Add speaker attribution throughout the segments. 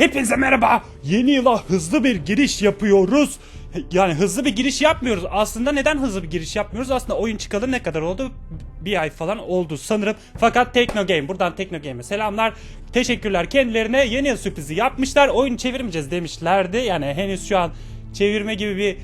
Speaker 1: Hepinize merhaba. Yeni yıla hızlı bir giriş yapıyoruz. Yani hızlı bir giriş yapmıyoruz. Aslında neden hızlı bir giriş yapmıyoruz? Aslında oyun çıkalı ne kadar oldu? Bir ay falan oldu sanırım. Fakat Tekno Game, buradan Tekno Game'e selamlar. Teşekkürler kendilerine. Yeni yıl sürprizi yapmışlar. Oyun çevirmeyeceğiz demişlerdi. Yani henüz şu an çevirme gibi bir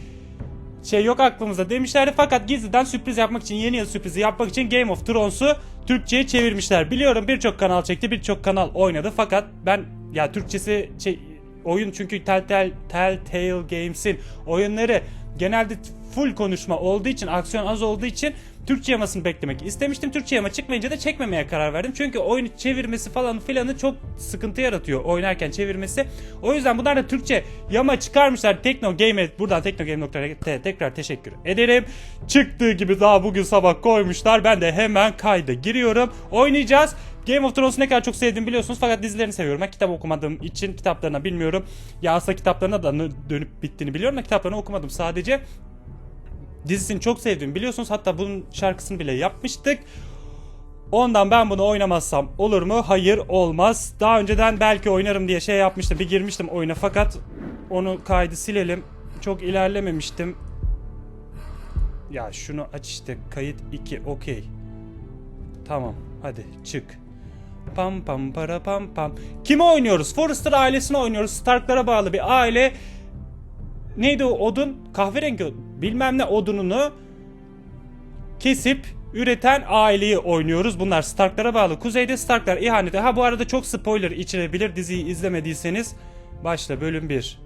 Speaker 1: şey yok aklımızda demişlerdi fakat gizliden sürpriz yapmak için yeni yıl sürprizi yapmak için Game of Thrones'u Türkçe'ye çevirmişler. Biliyorum birçok kanal çekti birçok kanal oynadı fakat ben ya Türkçesi şey oyun çünkü Telltale, Telltale Games'in oyunları genelde full konuşma olduğu için aksiyon az olduğu için Türkçe yamasını beklemek istemiştim. Türkçe yama çıkmayınca da çekmemeye karar verdim. Çünkü oyun çevirmesi falan filanı çok sıkıntı yaratıyor oynarken çevirmesi. O yüzden bunlar da Türkçe yama çıkarmışlar. Tekno Game'e buradan teknogame.te tekrar teşekkür ederim. Çıktığı gibi daha bugün sabah koymuşlar. Ben de hemen kayda giriyorum. Oynayacağız. Game of Thrones'u ne kadar çok sevdiğimi biliyorsunuz fakat dizilerini seviyorum. Ben kitap okumadığım için kitaplarına bilmiyorum. Ya aslında kitaplarına da dönüp bittiğini biliyorum da kitaplarını okumadım sadece dizisini çok sevdim biliyorsunuz. Hatta bunun şarkısını bile yapmıştık. Ondan ben bunu oynamazsam olur mu? Hayır olmaz. Daha önceden belki oynarım diye şey yapmıştım. Bir girmiştim oyuna fakat onu kaydı silelim. Çok ilerlememiştim. Ya şunu aç işte. Kayıt 2. Okey. Tamam. Hadi çık. Pam pam para pam pam. Kimi oynuyoruz? Forrester ailesini oynuyoruz. Stark'lara bağlı bir aile neydi o odun? Kahverengi odun. bilmem ne odununu kesip üreten aileyi oynuyoruz. Bunlar Stark'lara bağlı. Kuzeyde Stark'lar ihaneti. Ha bu arada çok spoiler içerebilir diziyi izlemediyseniz. Başla bölüm 1.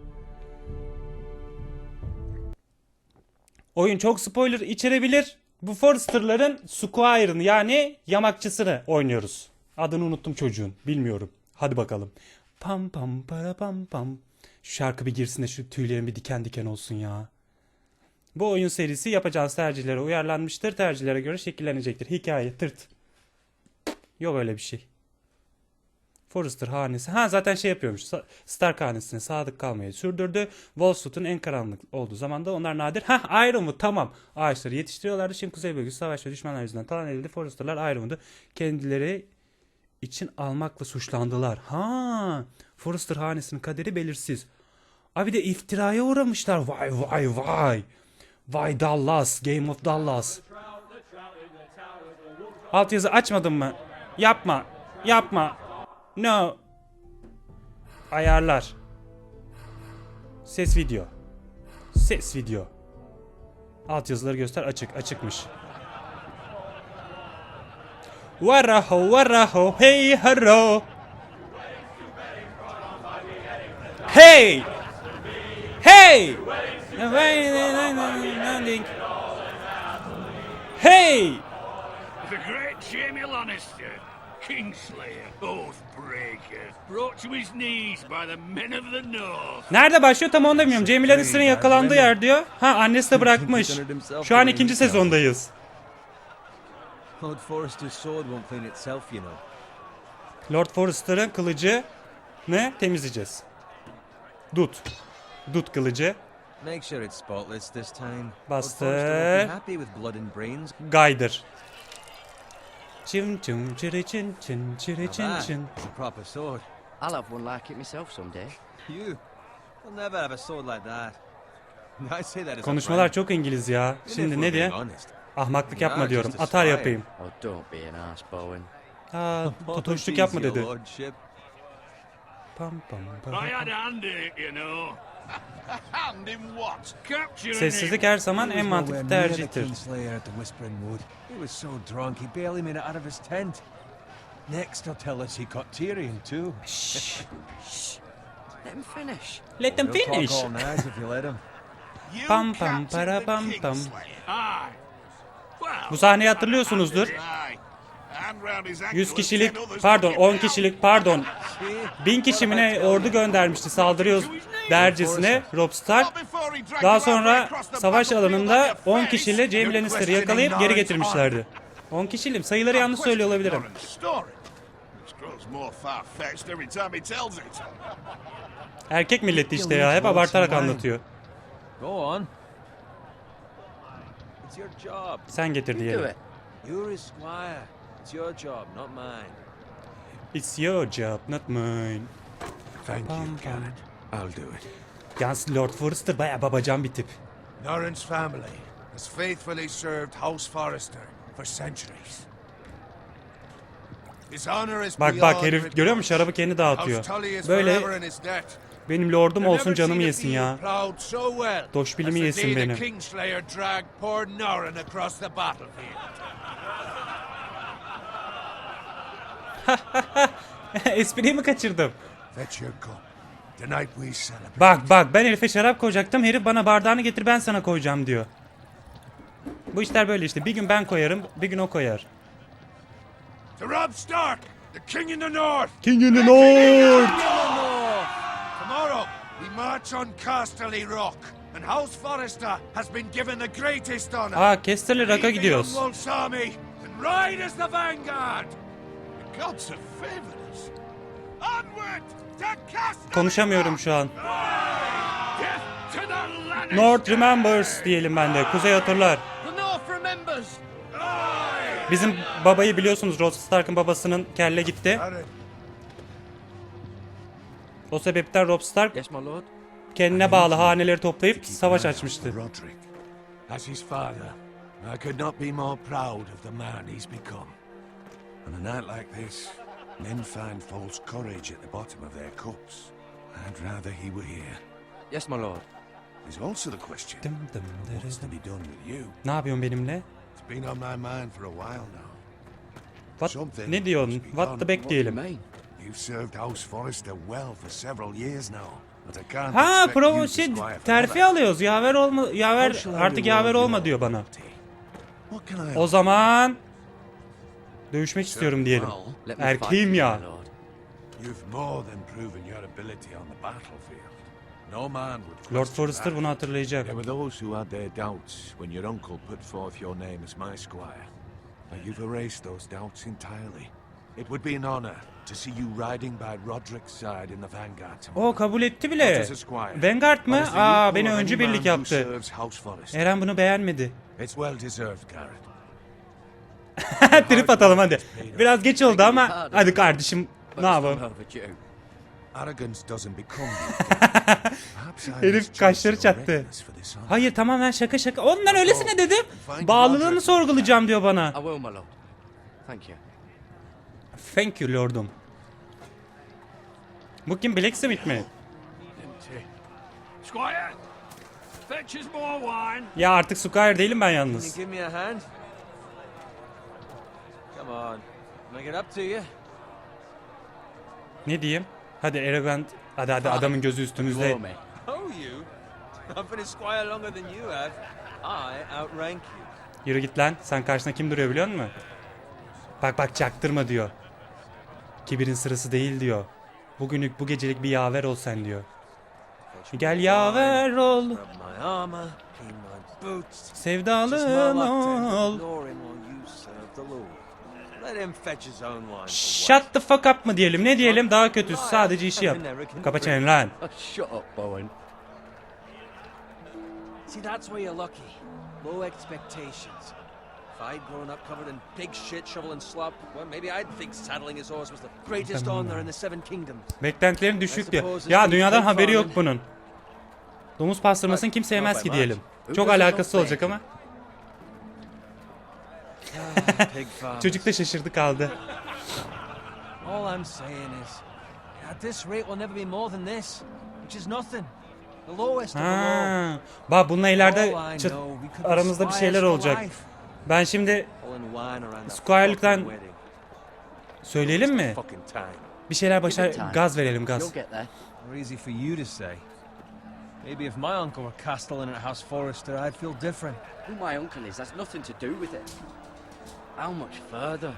Speaker 1: Oyun çok spoiler içerebilir. Bu Forrester'ların Squire'ını yani yamakçısını oynuyoruz. Adını unuttum çocuğun. Bilmiyorum. Hadi bakalım. Pam pam para pam pam. Şu şarkı bir girsin de şu tüylerim bir diken diken olsun ya. Bu oyun serisi yapacağınız tercihlere uyarlanmıştır. Tercihlere göre şekillenecektir. Hikaye tırt. Yok öyle bir şey. Forrester hanesi. Ha zaten şey yapıyormuş. Stark hanesine sadık kalmayı sürdürdü. Wall Street'in en karanlık olduğu zamanda onlar nadir. Ha Ironwood tamam. Ağaçları yetiştiriyorlardı. Şimdi kuzey bölgesi savaş ve düşmanlar yüzünden talan edildi. Forrester'lar Ironwood'u kendileri için almakla suçlandılar. Ha, Forrester hanesinin kaderi belirsiz. Abi de iftiraya uğramışlar. Vay vay vay. Vay Dallas, Game of Dallas. Altyazı açmadın mı? Yapma. Yapma. No. Ayarlar. Ses video. Ses video. Altyazıları göster açık. Açıkmış. Waraho, waraho, hey haro. Hey! Hey! Hey!
Speaker 2: The great Jamie Lannister, Kingslayer, Oathbreaker, brought to his knees by the men of the North.
Speaker 1: Nerede başlıyor tam onu da bilmiyorum. Jamie Lannister'ın yakalandığı yer diyor. Ha annesi de bırakmış. Şu an ikinci sezondayız.
Speaker 3: Lord Forrester's sword won't clean itself, you know.
Speaker 1: Lord Forrester'ın kılıcı ne temizleyeceğiz. Dut. Dut kılıcı.
Speaker 3: Make sure it's spotless this time.
Speaker 1: Bastır.
Speaker 3: Lord Forrester won't be happy with blood and brains.
Speaker 1: Gaydır. Çın çırı
Speaker 3: Now
Speaker 1: çın
Speaker 3: that
Speaker 1: çın.
Speaker 3: is a proper sword.
Speaker 4: I'll have one like it myself someday.
Speaker 3: You will never have a sword like that. I say that as a
Speaker 1: Konuşmalar çok İngiliz ya. Şimdi ne diye? Ahmaklık
Speaker 3: Ya,
Speaker 1: yapma diyorum. Atar yapayım.
Speaker 4: Oh.
Speaker 1: Aa, totoşluk yapma dedi. Pam pam pam. Sessizlik her zaman en mantıklı tercihtir.
Speaker 3: Kingslayer at the Whispering Wood. He was so drunk he barely made it out of his tent. Next, he'll tell us he caught Tyrion too.
Speaker 4: Let him finish.
Speaker 1: Let them finish. Pam, pam, para, pam, pam. Bu sahneyi hatırlıyorsunuzdur.
Speaker 2: aye. And round his ankle
Speaker 1: 100
Speaker 2: and
Speaker 1: kişilik, pardon
Speaker 2: took him
Speaker 1: 10
Speaker 2: out.
Speaker 1: kişilik, pardon 1000 kişi mi ne ordu göndermişti saldırıyoruz dercesine Robb Stark. Daha sonra savaş alanında
Speaker 2: on your
Speaker 1: 10
Speaker 2: face.
Speaker 1: kişiyle Jaime Lannister'ı yakalayıp geri getirmişlerdi. 10 kişilim sayıları yanlış söylüyor olabilirim. Erkek milleti işte ya hep abartarak anlatıyor.
Speaker 3: Go on. It's your job.
Speaker 1: Sen getir
Speaker 4: You do
Speaker 1: diyelim.
Speaker 4: it.
Speaker 3: You're his squire. It's your job, not mine.
Speaker 1: It's your job not mine.
Speaker 3: Thank
Speaker 1: Pam,
Speaker 3: you. Garrett. I'll do it.
Speaker 1: Yalnız Lord Forrester baya babacan bir tip.
Speaker 3: Norrin's family has faithfully served House Forrester for centuries. His honor is
Speaker 1: Bak bak herif görüyor musun şarabı kendi dağıtıyor. Böyle benim lordum olsun canımı yesin ya. Doşbilimi yesin benim. Espriyi mi kaçırdım? Bak bak ben herife şarap koyacaktım. Herif bana bardağını getir ben sana koyacağım diyor. Bu işler böyle işte. Bir gün ben koyarım, bir gün o koyar.
Speaker 3: To Rob Stark, the King in the North.
Speaker 1: King in the North.
Speaker 3: March on Casterly Rock, and House Forrester has been given the greatest honor.
Speaker 1: Aa Kester'le Rock'a gidiyoruz.
Speaker 3: army and ride as the vanguard. The gods have favored us. Onward to Casterly
Speaker 1: Konuşamıyorum şu an. North remembers diyelim ben de. Kuzey hatırlar.
Speaker 4: The North remembers!
Speaker 1: Bizim babayı biliyorsunuz Robb Stark'ın babasının kelle gitti. O sebepten Robb Stark
Speaker 4: Yes, my lord.
Speaker 1: kendine bağlı haneleri toplayıp savaş açmıştı.
Speaker 3: Roderick. As his father, I could not be more proud of the man he's become. On a night like this, men find false courage at the bottom of their cups. I'd rather he were here.
Speaker 4: Yes, my lord.
Speaker 3: There's also the question,
Speaker 1: Dım dım
Speaker 3: what's to
Speaker 1: dırı
Speaker 3: be done with you?
Speaker 1: Ne yapıyorsun benimle?
Speaker 3: It's been on my mind for a while now.
Speaker 1: What?
Speaker 3: Something
Speaker 1: Ne diyorsun?
Speaker 3: must be
Speaker 1: What
Speaker 3: done.
Speaker 1: the back
Speaker 4: What do you
Speaker 1: diyelim.
Speaker 4: mean?
Speaker 3: You've served House Forrester well for several years now. But I can't
Speaker 1: Ha pro şey terfi alıyoruz. Yaver olma yaver artık yaver olma diyor bana. O zaman dövüşmek istiyorum diyelim. Erkeğim ya.
Speaker 4: lord.
Speaker 1: Forrester bunu hatırlayacak.
Speaker 5: There were those who had their doubts when your uncle put forth your name as my squire. But you've erased those doubts entirely. It would be an honor to see you riding by Roderick's side in the vanguard tomorrow.
Speaker 1: O kabul etti bile. Vanguard mı? Aa beni öncü birlik yaptı. Eren bunu beğenmedi.
Speaker 5: It's well deserved, Garrett.
Speaker 1: Trip atalım hadi. Biraz geç oldu ama hadi kardeşim
Speaker 4: But
Speaker 1: ne yapalım?
Speaker 4: long overdue.
Speaker 3: Arrogance doesn't become you. Perhaps I
Speaker 1: Herif kaşları çattı. Hayır tamamen şaka şaka. Ondan öylesine dedim. Bağlılığını sorgulayacağım diyor bana.
Speaker 4: Thank you.
Speaker 1: Thank you lordum. Bu kim Blacksmith mi?
Speaker 2: Squire, fetch us more wine.
Speaker 1: Ya artık Squire değilim ben yalnız. Ne diyeyim? Hadi Arrogant. Hadi hadi adamın gözü üstümüzde.
Speaker 4: Ignore me.
Speaker 6: You? I've been a squire longer than you have. I outrank you.
Speaker 1: Yürü git lan. Sen karşına kim duruyor biliyor musun? Bak bak çaktırma diyor. Kibirin sırası değil diyor. Bugünlük bu gecelik bir yaver ol sen diyor. Gel yaver ol. Sevdalım ol. Shut the fuck up mı diyelim ne diyelim daha kötüsü sadece işi yap. Kapa çeneni lan.
Speaker 6: See, that's where you're lucky. Low expectations. If I'd grown up covered in pig shit, shovel and slop, well, maybe I'd think saddling his horse was the greatest honor in the Seven Kingdoms.
Speaker 1: Beklentilerin düşük diyor. Ya dünyadan haberi yok bunun. Domuz pastırmasını kim sevmez ki diyelim. Çok alakası olacak ama.
Speaker 6: Pig farmers.
Speaker 1: Çocuk da şaşırdı kaldı.
Speaker 6: All I'm saying is, at this rate, we'll never be more than this, which is nothing. The lowest of the low.
Speaker 1: Ha. Bak bununla ileride aramızda bir şeyler olacak. Ben şimdi Squire'lıktan söyleyelim mi? Bir şeyler başar gaz verelim gaz.
Speaker 4: get there.
Speaker 6: Or easy for you to say. Maybe if my uncle were castellan at House Forrester, I'd feel different.
Speaker 4: Who my uncle is has nothing to do with it. How much further?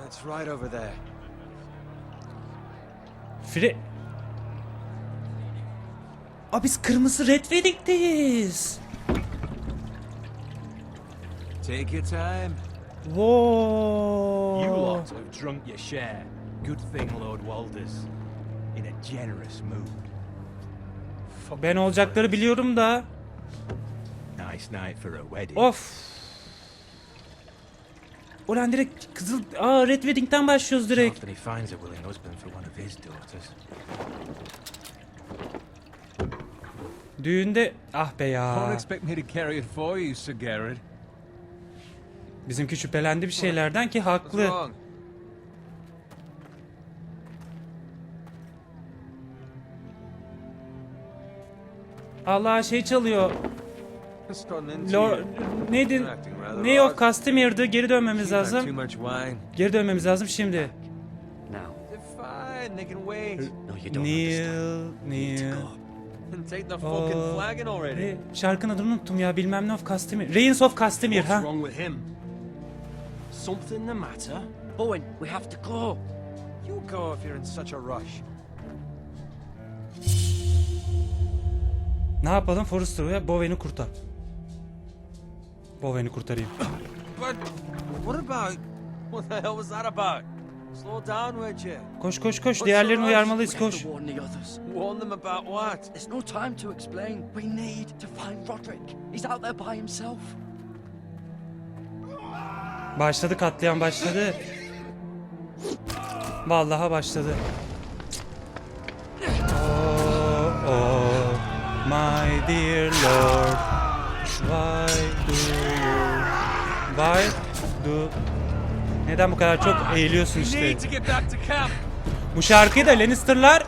Speaker 6: That's right over there.
Speaker 1: Fre... Aa biz kırmızı Red Wedding'deyiz.
Speaker 6: Take your time.
Speaker 1: Wow.
Speaker 7: You lot have drunk your share. Good thing Lord Walder's in a generous mood.
Speaker 1: Ben olacakları biliyorum da.
Speaker 7: Nice night for a wedding.
Speaker 1: Of. Ulan direkt Kızıl... Aa Red Wedding'den başlıyoruz direkt.
Speaker 7: He finds a willing husband for one of his daughters.
Speaker 1: Düğünde... Ah be
Speaker 7: Don't
Speaker 1: ya.
Speaker 7: expect me to carry it for you, Sir Garrett.
Speaker 1: Bizimki şüphelendi bir şeylerden ki haklı. Allah şey çalıyor.
Speaker 6: You.
Speaker 1: Neydi? Ne yok
Speaker 6: odd.
Speaker 1: Castimir'dı. Geri dönmemiz lazım. Geri dönmemiz lazım şimdi. Neil, Neil. Oh. Şarkının adını unuttum ya. Bilmem ne of Castimir. Reigns of Castimir ha.
Speaker 8: Something the matter?
Speaker 4: Bowen, we have to go.
Speaker 6: You go if you're in such a rush.
Speaker 1: Ne yapalım? Forrester'a Bowen'i kurtar. Bowen'i kurtarayım.
Speaker 6: But what about? What the hell was that about? Slow down, would you?
Speaker 1: Koş koş koş. Diğerlerini uyarmalıyız koş.
Speaker 4: warn the others.
Speaker 6: Warn them about what?
Speaker 4: There's no time to explain. We need to find Roderick. He's out there by himself.
Speaker 1: Başladı katliam başladı. Vallahi başladı. Oh, oh, my dear Lord, why do you, why do, neden bu kadar çok eğiliyorsun işte? Bu şarkıyı da Lannister'lar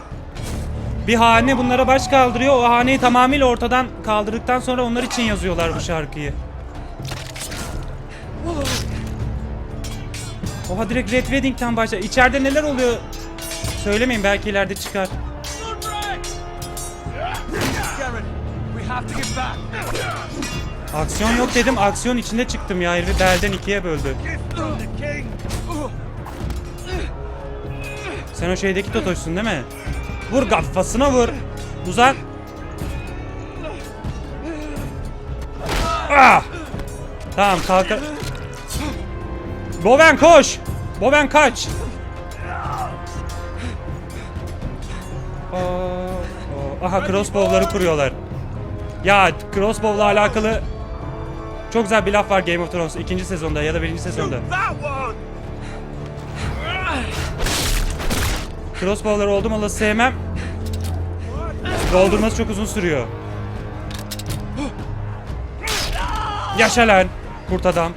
Speaker 1: bir hane bunlara baş kaldırıyor. O haneyi tamamıyla ortadan kaldırdıktan sonra onlar için yazıyorlar bu şarkıyı. Oha direkt Red Wedding'den başla. İçeride neler oluyor? Söylemeyin belki ileride çıkar. Aksiyon yok dedim. Aksiyon içinde çıktım ya. Herifi belden ikiye böldü. Sen o şeydeki Totoş'sun değil mi? Vur kafasına vur. Uzak. Ah! Tamam kalk. Boven koş. Boven kaç. Aa, aa. Aha crossbow'ları kuruyorlar. Ya crossbow'la alakalı çok güzel bir laf var Game of Thrones ikinci sezonda ya da birinci sezonda. Crossbow'ları oldum olası sevmem. Doldurması çok uzun sürüyor. Yaşa lan kurt adam.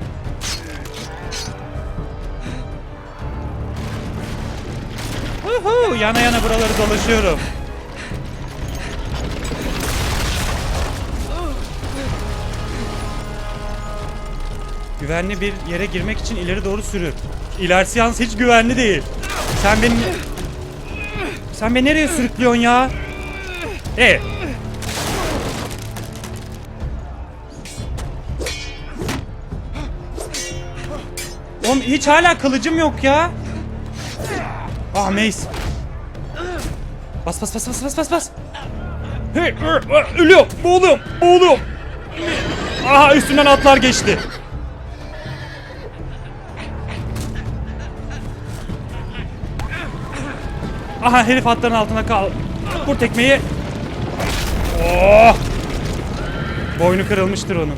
Speaker 1: Yana yana buraları dolaşıyorum. Güvenli bir yere girmek için ileri doğru sürür. İlerisi yalnız hiç güvenli değil. Sen beni... Sen beni nereye sürüklüyorsun ya? E. Oğlum hiç hala kılıcım yok ya. Ah Mace. Bas bas bas bas bas bas bas. Hey, ölüyorum, boğuluyorum, boğuluyorum. Aha üstünden atlar geçti. Aha herif atların altına kal. Vur tekmeyi. Oh! Boynu kırılmıştır onun.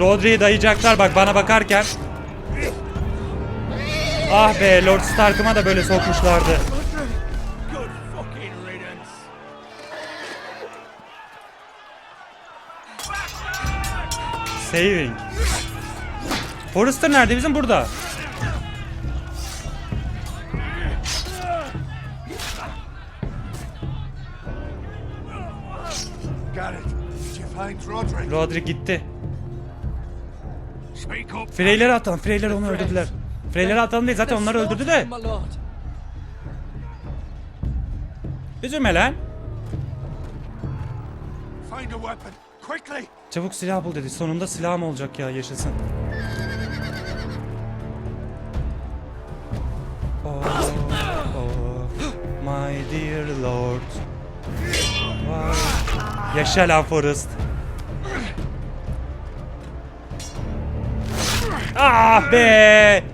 Speaker 1: Rodri'yi dayayacaklar bak bana bakarken. Ah be Lord Stark'ıma da böyle sokmuşlardı. Saving. Forrester nerede? Bizim burada.
Speaker 3: Roderick?
Speaker 1: Gitti. Freyleri atalım. Freyler onu öldürdüler. Freyleri atalım değil zaten onları öldürdü de. Üzülme lan. Çabuk silah bul dedi. Sonunda silahım olacak ya yaşasın. Oh, oh, my dear lord. Yaşa lan Forrest. Ah be!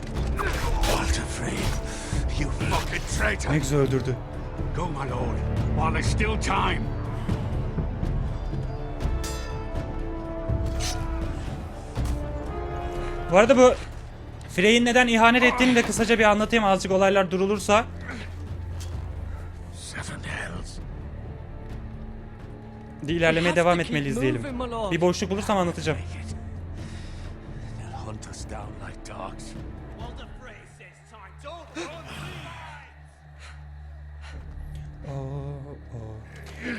Speaker 1: Güzel öldürdü.
Speaker 2: Go, my lord, while there's still time.
Speaker 1: Bu arada bu Frey'in neden ihanet ettiğini de kısaca bir anlatayım azıcık olaylar durulursa.
Speaker 3: Hells.
Speaker 1: ilerlemeye devam etmeliyiz diyelim.
Speaker 4: moving, my lord.
Speaker 1: Bir boşluk bulursam anlatacağım.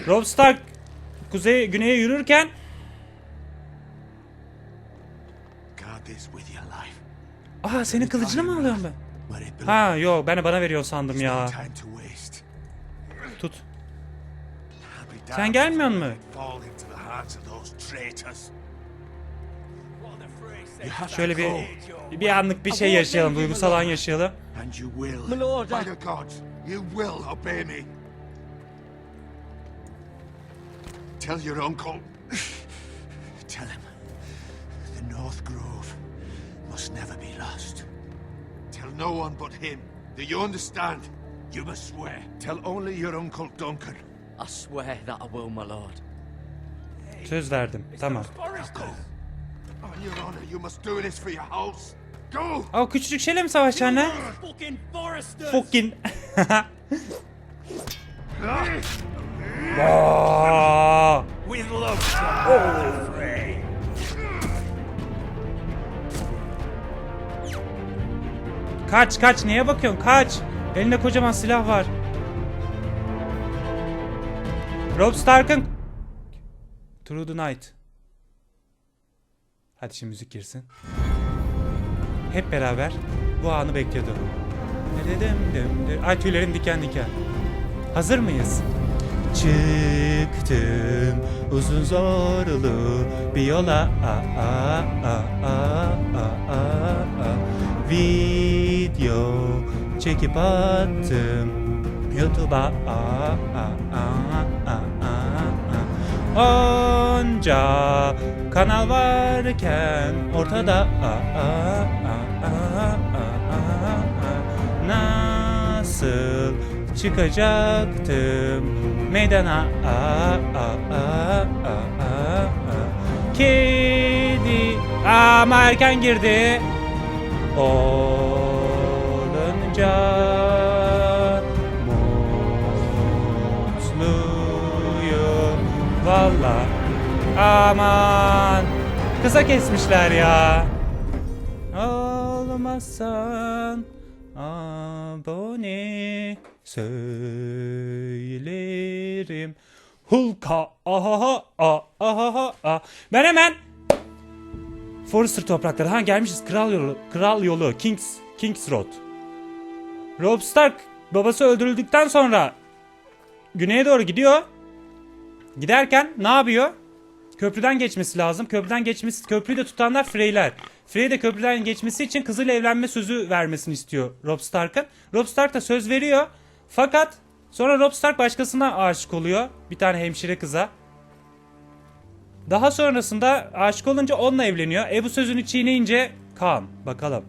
Speaker 1: Robb Stark kuzey güneye yürürken
Speaker 3: Guard this with your life.
Speaker 1: Aa senin kılıcını mı alıyorum ben? Ha yo ben bana veriyor sandım ya. Tut. Sen gelmiyor mu? Şöyle bir bir anlık bir şey yaşayalım, duygusal an yaşayalım.
Speaker 3: Tell your uncle. Tell him the North Grove must never be lost. Tell no one but him. Do you understand? You must swear. Tell only your uncle Duncan.
Speaker 4: I swear that I will, my lord.
Speaker 1: Söz verdim. Tamam.
Speaker 3: Go. On your honor, you must do this for your house. Go!
Speaker 1: Aa küçücük şeyle mi savaşacaksın ha?
Speaker 8: Fucking Foresters!
Speaker 1: Fucking. Aa! Kaç kaç neye bakıyorsun kaç. Elinde kocaman silah var. Robb Stark'ın Through the Night. Hadi şimdi müzik girsin. Hep beraber bu anı bekliyordum. Ay tüylerim diken diken. Hazır mıyız? Çıktım uzun zorlu bir yola a, a, a, a, a, a, a. Video çekip attım YouTube'a a, a, a, a, a, a. Onca kanal varken ortada a, a, a, a, a, a, a. Nasıl çıkacaktım meydana a, a, a, a, a, a. Kedi ama erken girdi. Olunca mutluyum valla. Aman kısa kesmişler ya. Olmasan abone söylerim Hulka ahaha a ahaha a ben hemen Forrester toprakları. Ha gelmişiz. Kral yolu. Kral yolu. Kings Kings Road. Robb Stark babası öldürüldükten sonra güneye doğru gidiyor. Giderken ne yapıyor? Köprüden geçmesi lazım. Köprüden geçmesi köprüyü de tutanlar Freyler. Frey de köprüden geçmesi için kızıyla evlenme sözü vermesini istiyor Robb Stark'ın. Robb Stark da söz veriyor. Fakat sonra Robb Stark başkasına aşık oluyor. Bir tane hemşire kıza. Daha sonrasında aşık olunca onunla evleniyor. E bu sözünü çiğneyince kan. Bakalım.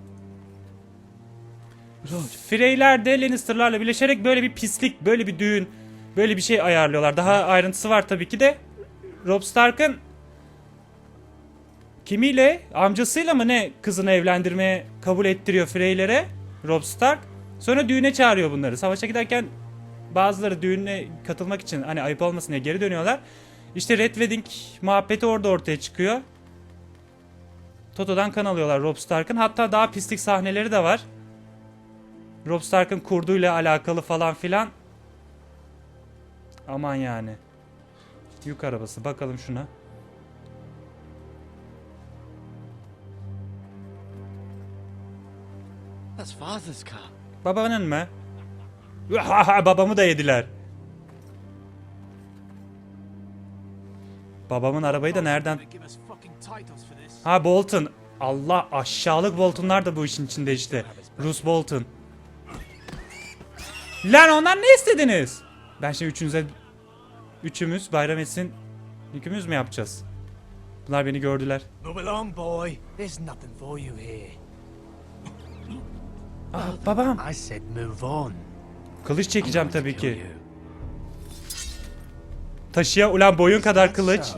Speaker 1: Freyler de Lannister'larla birleşerek böyle bir pislik, böyle bir düğün, böyle bir şey ayarlıyorlar. Daha ayrıntısı var tabii ki de. Robb Stark'ın kimiyle, amcasıyla mı ne kızını evlendirmeye kabul ettiriyor Freylere Robb Stark. Sonra düğüne çağırıyor bunları. Savaşa giderken bazıları düğüne katılmak için hani ayıp olmasın diye geri dönüyorlar. İşte Red Wedding muhabbeti orada ortaya çıkıyor. Toto'dan kan alıyorlar Robb Stark'ın. Hatta daha pislik sahneleri de var. Robb Stark'ın kurduyla alakalı falan filan. Aman yani. Yük arabası. Bakalım şuna.
Speaker 4: That's father's car.
Speaker 1: Babanın mı? Babamı da yediler. Babamın arabayı da nereden... Ha Bolton. Allah aşağılık Boltonlar da bu işin içinde işte. Bruce Bolton. Lan ondan ne istediniz? Ben şimdi üçünüze... Üçümüz bayram etsin. Yükümüz mü yapacağız? Bunlar beni gördüler. Aa, babam.
Speaker 8: I said move on.
Speaker 1: Kılıç çekeceğim tabii ki. Taşıya ulan boyun kadar kılıç.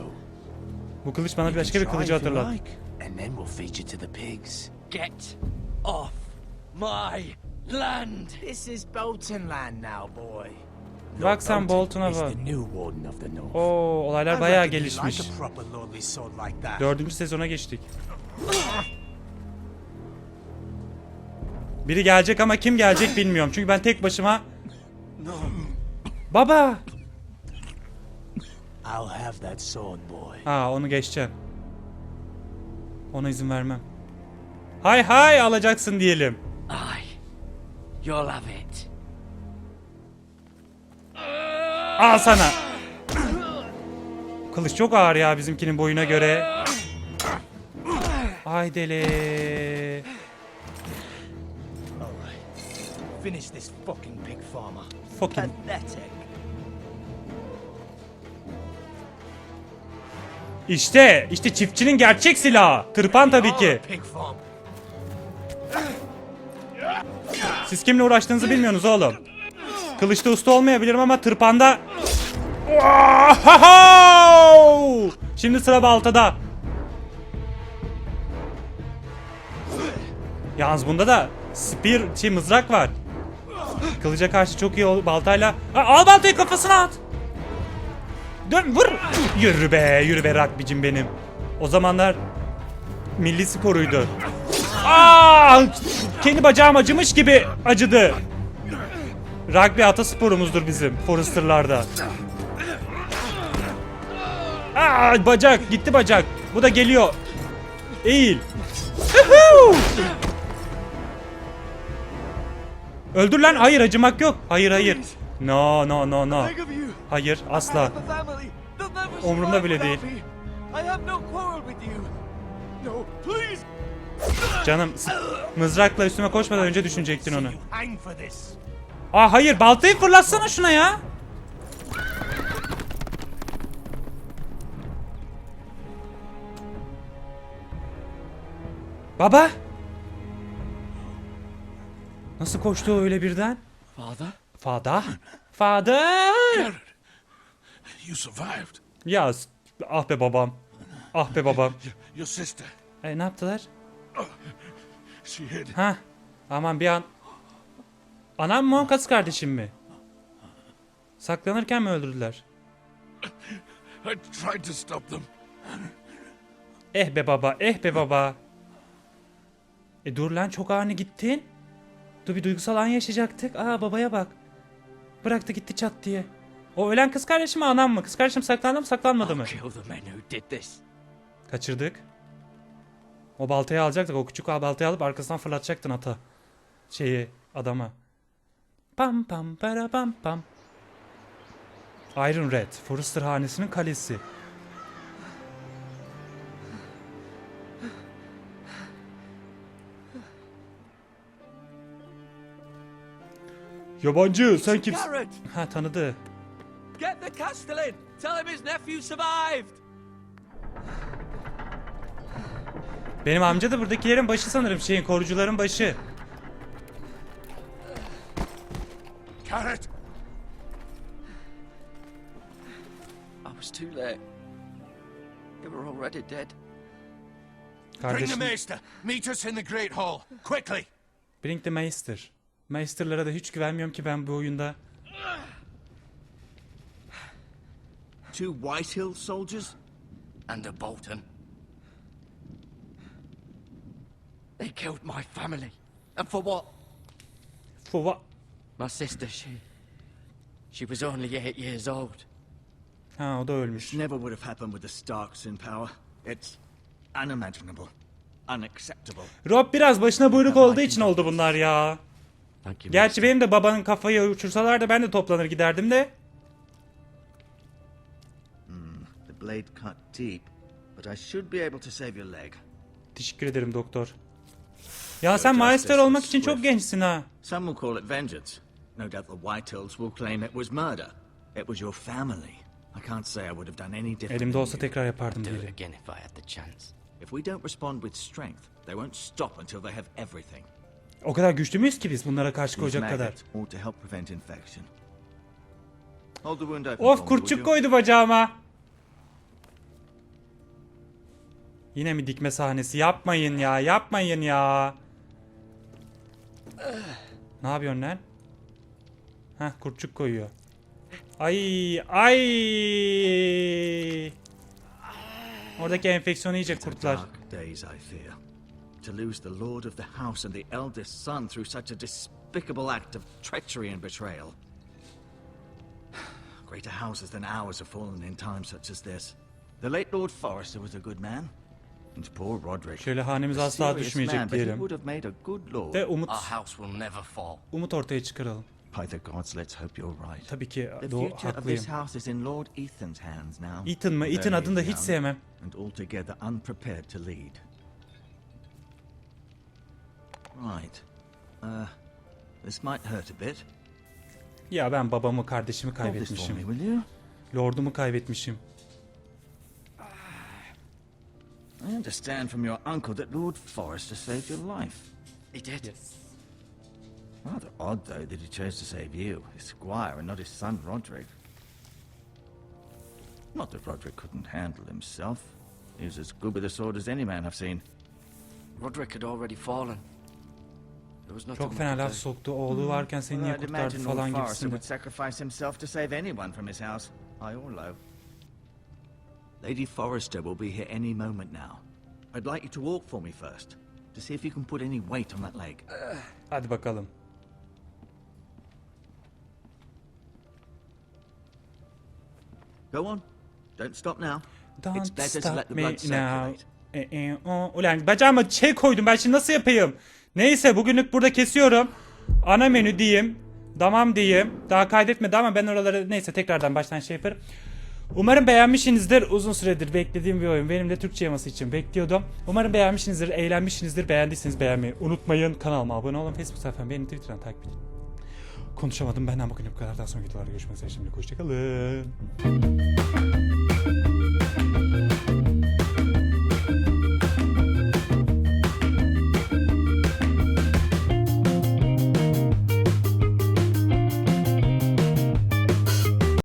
Speaker 1: Bu kılıç bana başka bir kılıcı hatırlat.
Speaker 8: And then we'll feed you to the pigs.
Speaker 4: Get off my land!
Speaker 8: This is Bolton land now, boy.
Speaker 1: Bak sen Bolton'a bak. Oo olaylar bayağı gelişmiş. Dördüncü sezona geçtik. Biri gelecek ama kim gelecek bilmiyorum. Çünkü ben tek başıma... Baba!
Speaker 8: I'll have that sword, boy.
Speaker 1: Ha onu geçeceğim. Ona izin vermem. Hay hay alacaksın diyelim.
Speaker 4: Aye. You'll have it.
Speaker 1: Al sana. Kılıç çok ağır ya bizimkinin boyuna göre. Ay deli.
Speaker 8: Finish this fucking pig farmer.
Speaker 1: Fucking.
Speaker 8: Pathetic.
Speaker 1: İşte, işte çiftçinin gerçek silahı. Tırpan tabii ki. Siz kimle uğraştığınızı bilmiyorsunuz oğlum. Kılıçta usta olmayabilirim ama tırpanda... Şimdi sıra baltada. Yalnız bunda da spear, şey mızrak var. Kılıca karşı çok iyi ol baltayla. Al baltayı kafasına at. Dön vur. Yürü be yürü be rugbycim benim. O zamanlar milli sporuydu. Aa! Kendi bacağım acımış gibi acıdı. Rugby atasporumuzdur bizim Forrester'larda. Aa, bacak gitti bacak. Bu da geliyor. Eğil. Öldür lan. Hayır acımak yok. Hayır hayır. No no no no. Hayır asla. Umurumda bile değil. Canım mızrakla üstüme koşmadan önce düşünecektin onu. Aa hayır baltayı fırlatsana şuna ya. Baba. Nasıl koştu öyle birden?
Speaker 4: Father?
Speaker 1: Fada. Fada.
Speaker 3: You survived.
Speaker 1: Ya ah be babam. Ah be babam.
Speaker 3: Your sister.
Speaker 1: E ne yaptılar?
Speaker 3: She hid.
Speaker 1: Ha. Aman bir an. Anam mı kız kardeşim mi? Saklanırken mi öldürdüler?
Speaker 3: I tried to stop them.
Speaker 1: Eh be baba, eh be baba. E dur lan çok ani gittin. Dur bir duygusal an yaşayacaktık. Aa babaya bak. Bıraktı gitti çat diye. O ölen kız kardeşim mi anam mı? Kız kardeşim saklandı mı saklanmadı mı? Kaçırdık. O baltayı alacaktık. O küçük baltayı alıp arkasından fırlatacaktın ata. Şeyi adama. Pam pam para pam pam. Iron Red. Forrester hanesinin kalesi. Yabancı sen kimsin? Ha tanıdı.
Speaker 6: Get the Castellan! Tell him his nephew survived!
Speaker 1: Benim amca da buradakilerin başı sanırım şeyin korucuların başı.
Speaker 3: Carrot!
Speaker 4: I was too late. They were already dead.
Speaker 3: Bring the
Speaker 1: Kardeşim.
Speaker 3: Maester! Meet us in the Great Hall! Quickly!
Speaker 1: Bring the Meister. Meister'lara da hiç güvenmiyorum ki ben bu oyunda.
Speaker 9: Two Whitehill soldiers?
Speaker 4: And a Bolton. They killed my family. And for what?
Speaker 1: For what?
Speaker 4: My sister, she... She was only eight years old.
Speaker 1: Ha o da ölmüş.
Speaker 9: Never would have happened with the Starks in power. It's unimaginable. Unacceptable.
Speaker 1: Rob biraz başına buyruk olduğu için oldu bunlar ya.
Speaker 4: You,
Speaker 1: Gerçi benim de babanın kafayı uçursalar da ben de toplanır giderdim de.
Speaker 9: The blade cut deep, but I should be able to save your leg.
Speaker 1: Teşekkür ederim doktor. Ya sen Meister olmak için çok gençsin ha.
Speaker 9: Some will call it vengeance. No doubt the Whitehills will claim it was murder. It was your family. I can't say I would have done any different.
Speaker 1: Elimde olsa tekrar yapardım
Speaker 4: Do it
Speaker 1: diye.
Speaker 4: again if I had the chance.
Speaker 9: If we don't respond with strength, they won't stop until they have everything.
Speaker 1: O kadar güçlü müyüz ki biz bunlara karşı koyacak kadar? Of kurtçuk koydu bacağıma. Yine mi dikme sahnesi? Yapmayın ya. Yapmayın ya. Ne yapıyorsun lan? Heh kurtçuk koyuyor. Ay ay. Oradaki enfeksiyonu yiyecek kurtlar.
Speaker 9: To lose the lord of the house and the eldest son through such a despicable act of treachery and betrayal. Greater houses than ours have fallen in times such as this. The late Lord Forrester was a good man. And poor Roderick.
Speaker 1: Şöyle hanemiz
Speaker 9: a
Speaker 1: asla düşmeyecek
Speaker 9: man, but he
Speaker 1: diyelim.
Speaker 9: would have made a good lord.
Speaker 1: Ve umut
Speaker 8: Our house will never fall.
Speaker 1: umut ortaya çıkaralım.
Speaker 9: By the gods, let's hope you're right.
Speaker 1: Tabii ki
Speaker 9: The
Speaker 1: doğru
Speaker 9: future of
Speaker 1: haklıyım.
Speaker 9: this house is in Lord Ethan's hands now.
Speaker 1: Ethan mı? Ethan adını da hiç sevmem.
Speaker 9: And altogether unprepared to lead. Right. Uh, this might hurt a bit.
Speaker 1: Ya ben babamı, kardeşimi
Speaker 9: Hold this for me,
Speaker 1: kaybetmişim.
Speaker 9: will you?
Speaker 1: Lordumu kaybetmişim.
Speaker 9: I understand from your uncle that Lord Forrester saved your life.
Speaker 8: He did.
Speaker 9: Rather odd, though, that he chose to save you, his squire, and not his son Roderick. Not that Roderick couldn't handle himself. He was as good with a sword as any man I've seen.
Speaker 8: Roderick had already fallen. There was nothing
Speaker 1: Çok fena laf soktu. Oğlu varken seni niye kurtardı falan
Speaker 9: Forrester
Speaker 1: gibisinden.
Speaker 9: would sacrifice himself to save anyone from his house, high or low. Lady Forrester will be here any moment now. I'd like you to walk for me first, to see if you can put any weight on that leg.
Speaker 1: Hadi bakalım.
Speaker 9: Go on. Don't stop now.
Speaker 1: Don't
Speaker 9: it's better to
Speaker 1: stop
Speaker 9: let the
Speaker 1: me
Speaker 9: blood
Speaker 1: now.
Speaker 9: circulate.
Speaker 1: E, e, o. Ulan bacağıma şey koydum ben şimdi nasıl yapayım? Neyse bugünlük burada kesiyorum. Ana menü diyeyim. Tamam diyeyim. Daha kaydetmedi ama ben oraları neyse tekrardan baştan şey yaparım. Umarım beğenmişsinizdir. Uzun süredir beklediğim bir oyun. Benim de Türkçe yaması için bekliyordum. Umarım beğenmişsinizdir, eğlenmişsinizdir. Beğendiyseniz beğenmeyi unutmayın. Kanalıma abone olun. Facebook sayfam benim Twitter'dan takip edin. Konuşamadım benden bugün bu kadar. Daha sonra videolarda görüşmek üzere. Şimdilik hoşçakalın.